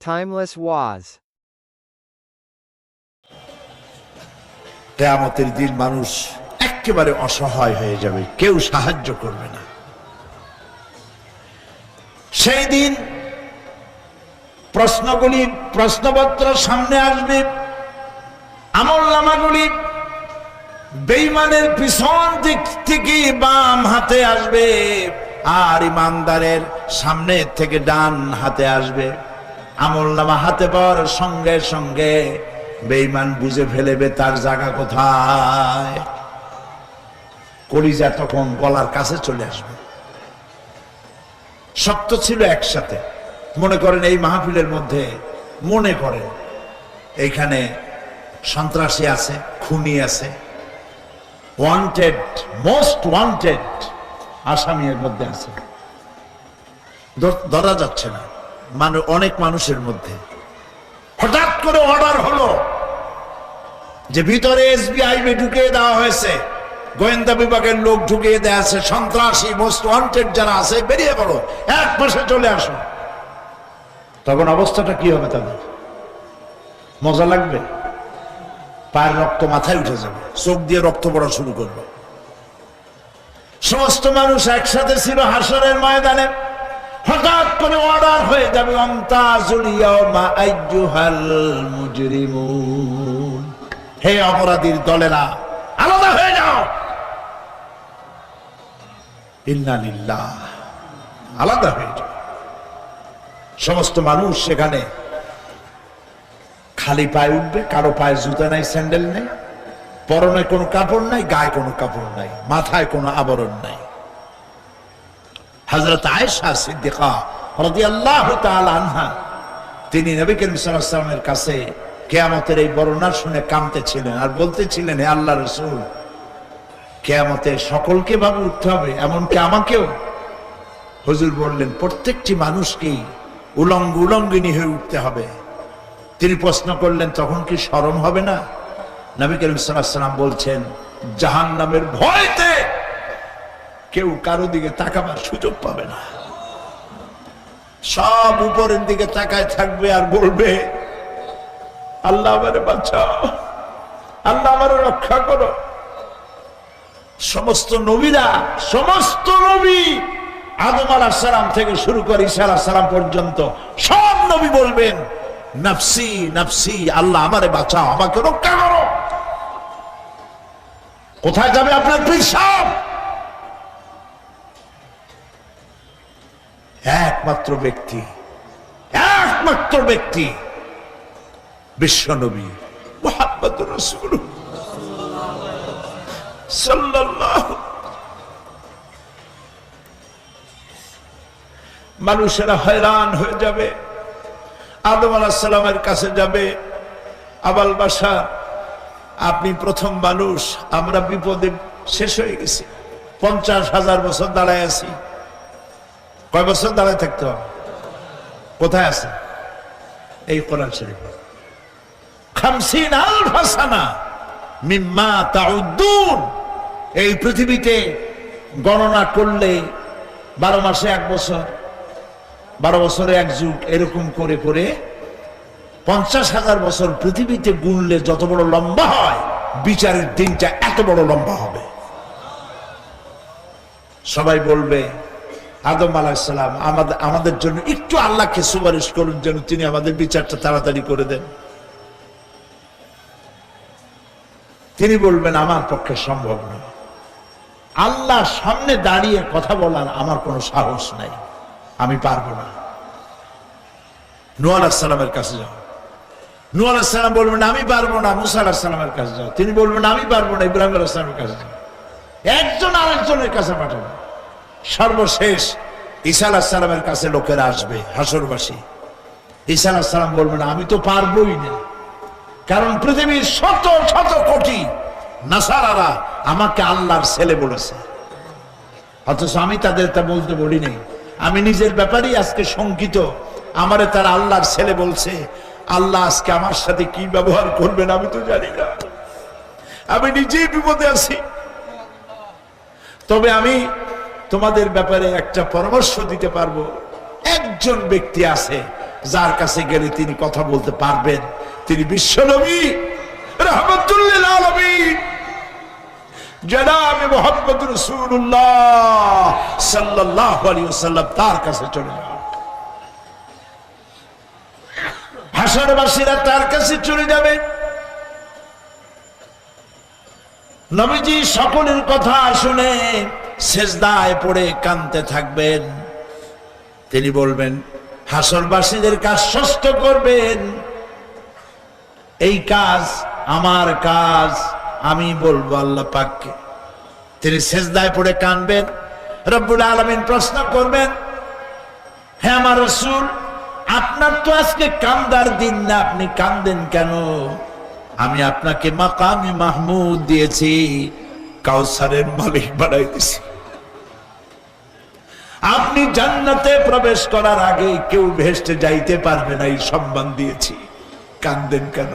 Timeless Waz. কেয়ামতের দিন মানুষ একেবারে অসহায় হয়ে যাবে, কেউ সাহায্য করবে না সেই দিন প্রশ্নগুলি, প্রশ্নপত্র সামনে আসবে, আমল নামাগুলি বেইমানের পিছন দিক থেকে বাম হাতে আসবে আর ইমানদারের সামনে থেকে ডান হাতে আসবে আমল নামা হাতে পাওয়ার সঙ্গে সঙ্গে বেইমান বুঝে ফেলেবে তার জায়গা কোথায়। কলিজা তখন গলার কাছে চলে আসবে। শক্ত ছিল একসাথে। মনে করেন এই মাহফিলের মধ্যে মনে করেন এইখানে সন্ত্রাসী আছে, খুনি আছে। ওয়ান্টেড মোস্ট ওয়ান্টেড আসামি এর মধ্যে আছে। ধরা যাচ্ছে না। মানে অনেক মানুষের মধ্যে। হঠাৎ করে অর্ডার হলো যে ভিতরে এসবিআই ঢুকিয়ে দেওয়া হয়েছে। গোয়েন্দা বিভাগের লোক ঢুকিয়ে দেওয়া আছে, সন্ত্রাসী মোস্ট ওয়ান্টেড যারা আছে, বেরিয়ে পড়ো, এক পাশে চলে আসো। তখন অবস্থাটা কি হবে তাদের? মজা লাগবে? পায়ের রক্ত মাথায় উঠে যাবে, চোখ দিয়ে রক্ত পড়া শুরু করবে। সমস্ত মানুষ একসাথে ছিল হাসরের ময়দানে। হঠাৎ করে অর্ডার হয়ে যাবে মুজরিমুন। হে অপরাধীর দলেরা, আলাদা হয়ে যাও। আলাদা হয়ে যাও। সমস্ত মানুষ সেখানে খালি পায়ে উঠবে, কারও পায়ে জুতা নাই, স্যান্ডেল নেই, পরনে কোনো কাপড় নাই, গায়ে কোনো কাপড় নাই, মাথায় কোনো আবরণ নাই। হজরত আয়েশা সিদ্দিকা রাদিয়াল্লাহু তাআলা আনহা, তিনি নবী করিম ওয়াসাল্লামের কাছে কিয়ামতের এই বর্ণনা শুনে কাঁদতেছিলেন আর বলতেছিলেন, হে আল্লাহ রাসূল, কিয়ামতে সকলকে ভাবে উঠতে হবে, এমনকি আমাকেও। হুজুর বললেন, প্রত্যেকটি মানুষকেই উলঙ্গ উলঙ্গিনী হয়ে উঠতে হবে। তিনি প্রশ্ন করলেন, তখন কি শরম হবে না? নবী করিম সাল্লাল্লাহু আলাইহি ওয়াসাল্লাম বলছেন, জাহান্নামের ভয়তে কেউ কারও দিকে তাকাবার সুযোগ পাবে না। সব উপরের দিকে তাকায় থাকবে আর বলবে, আল্লাহ আমারে বাঁচাও, আল্লাহ আমারে রক্ষা করো। সমস্ত নবীরা, সমস্ত নবী আদম আলাহ সালাম থেকে শুরু করে ঈসা আলাহ সালাম পর্যন্ত সব নবী বলবেন, নাফসি নাফসি, আল্লাহ আমারে বাঁচাও, আমাকে রক্ষা করো। কোথায় যাবে আপনার পীর একমাত্র ব্যক্তি একমাত্র ব্যক্তি বিশ্বনবী মোহাম্মদ রসুল মানুষেরা হয়রান হয়ে যাবে, আদম আলাহিসাল্লামের কাছে যাবে, আবাল বাসা আপনি প্রথম মানুষ, আমরা বিপদে শেষ হয়ে গেছি, পঞ্চাশ হাজার বছর দাঁড়ায় আছি। কয় বছর দাঁড়ায় থাকতে হবে? কোথায় আছে? এই কোরআন শরীফ। খামসিন আল মিম্মা তাউদ্দুন। এই পৃথিবীতে গণনা করলে বারো মাসে এক বছর, বারো বছরে এক যুগ, এরকম করে করে পঞ্চাশ হাজার বছর পৃথিবীতে গুনলে যত বড় লম্বা হয়, বিচারের দিনটা এত বড় লম্বা হবে। সবাই বলবে আদম আলাহিসাল্লাম আমাদের আমাদের জন্য একটু আল্লাহকে সুপারিশ করুন যেন তিনি আমাদের বিচারটা তাড়াতাড়ি করে দেন। তিনি বলবেন, আমার পক্ষে সম্ভব নয়। আল্লাহ সামনে দাঁড়িয়ে কথা বলার আমার কোনো সাহস নাই। আমি পারব না। নুয়াল সালামের কাছে যাও। নুয়াল সালাম বলবেন, আমি পারব না। মুসা সালামের কাছে যাও। তিনি বলবেন, আমি পারব না। ইব্রাহিম আলাহ সালামের কাছে যাও। একজন আরেকজনের কাছে পাঠাবো সর্বশেষ ঈসা সালামের কাছে লোকেরা আসবে, হাসরবাসী। ঈসা আলাহ সালাম বলবেন, আমি তো পারবোই না। কারণ পৃথিবীর শত শত কোটি নাসারারা আমাকে আল্লাহর ছেলে বলেছে। অথচ আমি তাদের তা বলতে বলি নেই আমি নিজের ব্যাপারেই আজকে শঙ্কিত। আমারে তারা আল্লাহর ছেলে বলছে, আল্লাহ আজকে আমার সাথে কি ব্যবহার করবেন আমি তো জানি না। আমি নিজেই বিপদে আছি। তবে আমি তোমাদের ব্যাপারে একটা পরামর্শ দিতে পারব। একজন ব্যক্তি আছে, যার কাছে গেলে তিনি কথা বলতে পারবেন। তিনি বিশ্বনবী কাছে চলে তার কাছে চলে যাবে। নবীজি সকলের কথা শুনে সেজদায় পড়ে কানতে থাকবেন। তিনি বলবেন, হাসরবাসীদের কাজ ষষ্ঠ করবেন। এই কাজ আমার কাজ, আমি বলব আল্লাহ পাককে। তিনি সেজদায় পড়ে কানবেন রব্বুল আলমিন প্রশ্ন করবেন হ্যাঁ আমার রসুল, আপনার তো আজকে কান্দার দিন না, আপনি কান্দেন কেন? আমি আপনাকে মাকামি মাহমুদ দিয়েছি, কাউসারের মালিক বানাই দিছি। আপনি জান্নাতে প্রবেশ করার আগে কেউ ভেস্টে যাইতে পারবে না, এই সম্মান দিয়েছি। কান্দেন কেন?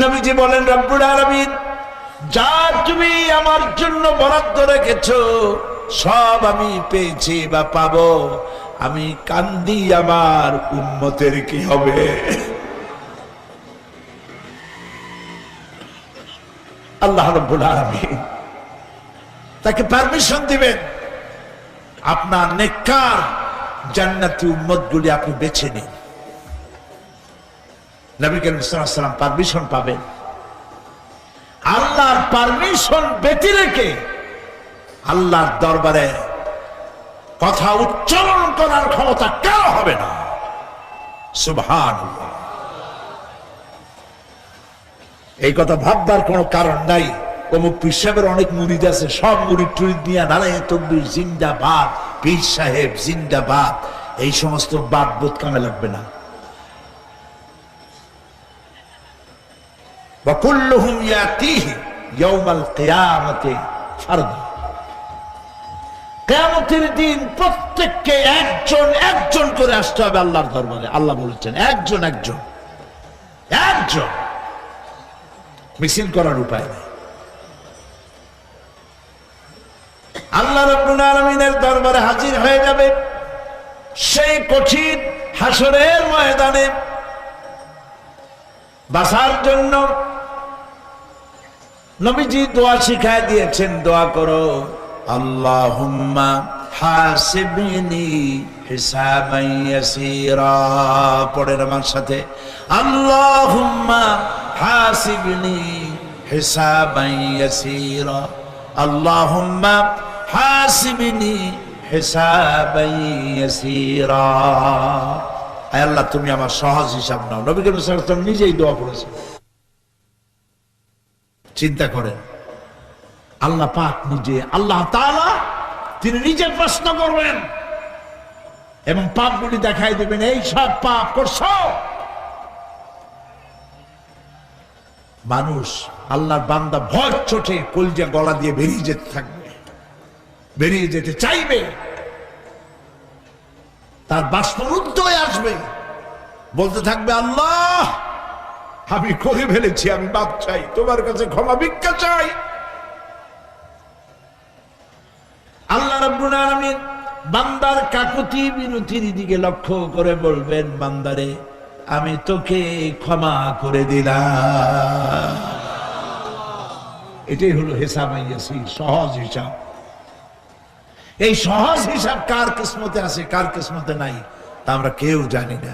নবীজি বলেন, রব্বুল আলামিন, যা তুমি আমার জন্য বরাদ্দ রেখেছ, সব আমি পেয়েছি বা পাবো। আমি কান্দি আমার উন্মতের কি হবে? আল্লাহ রব্বুল আলামিন তাকে পারমিশন দিবেন। আপনার নেককার জান্নাতি উম্মত গুলি আপনি বেছে নিন। নবী করিম সাল্লাম পারমিশন পাবেন। আল্লাহর পারমিশন ব্যতি রেখে আল্লাহর দরবারে কথা উচ্চারণ করার ক্ষমতা কেন হবে না। সুবহান এই কথা ভাববার কোনো কারণ নাই। অমুক পীর সাহেবের অনেক মুরিদ আছে সব মুরিদ টুরিদ নিয়ে নারায় তকবির জিন্দাবাদ পীর সাহেব জিন্দাবাদ এই সমস্ত বাদ বোধ কামে লাগবে না وكلهم ياتيه يوم القيامة فردا কেয়ামতের দিন প্রত্যেককে একজন একজন করে আসতে হবে আল্লাহর দরবারে আল্লাহ বলেছেন একজন একজন একজন মিছিল করার উপায় নেই আল্লাহ রব্বুল আলমিনের দরবারে হাজির হয়ে যাবে। সেই কঠিন হাসরের ময়দানে বাসার জন্য নবীজি দোয়া শিখায় দিয়েছেন, দোয়া করো, আল্লাহুম্মা হাসিবনি হিসাবান ইয়াসীরা। পড়েন আমার সাথে, আল্লাহুম্মা হাসিবনি হিসাবান ইয়াসীরা। আল্লাহুম্মা হাসিবনি আল্লাহ, তুমি আমার সহজ হিসাব নাও। নবী করিম ওয়াসাল্লাম নিজেই দোয়া করেছেন। চিন্তা করেন, আল্লাহ পাক নিজে, আল্লাহ তাআলা তিনি নিজে প্রশ্ন করবেন এবং পাপগুলি দেখাই দেবেন, এই সব পাপ করছ? মানুষ আল্লাহর বান্দা ভয় চোটে কলজা গলা দিয়ে বেরিয়ে যেতে থাকবে। বেরিয়ে যেতে চাইবে, তার বাষ্পরুদ্ধ আসবে। বলতে থাকবে, আল্লাহ, আমি করে ফেলেছি, আমি বাপ চাই, তোমার কাছে ক্ষমা ভিক্ষা চাই। আল্লাহ রাব্বুল বান্দার কাকুতি বিরতির দিকে লক্ষ্য করে বলবেন, বান্দারে, আমি তোকে ক্ষমা করে দিলাম। এটাই হলো হিসাব সহজ হিসাব। এই সহজ হিসাব কার কিসমতে আছে কার কিসমতে নাই তা আমরা কেউ জানি না।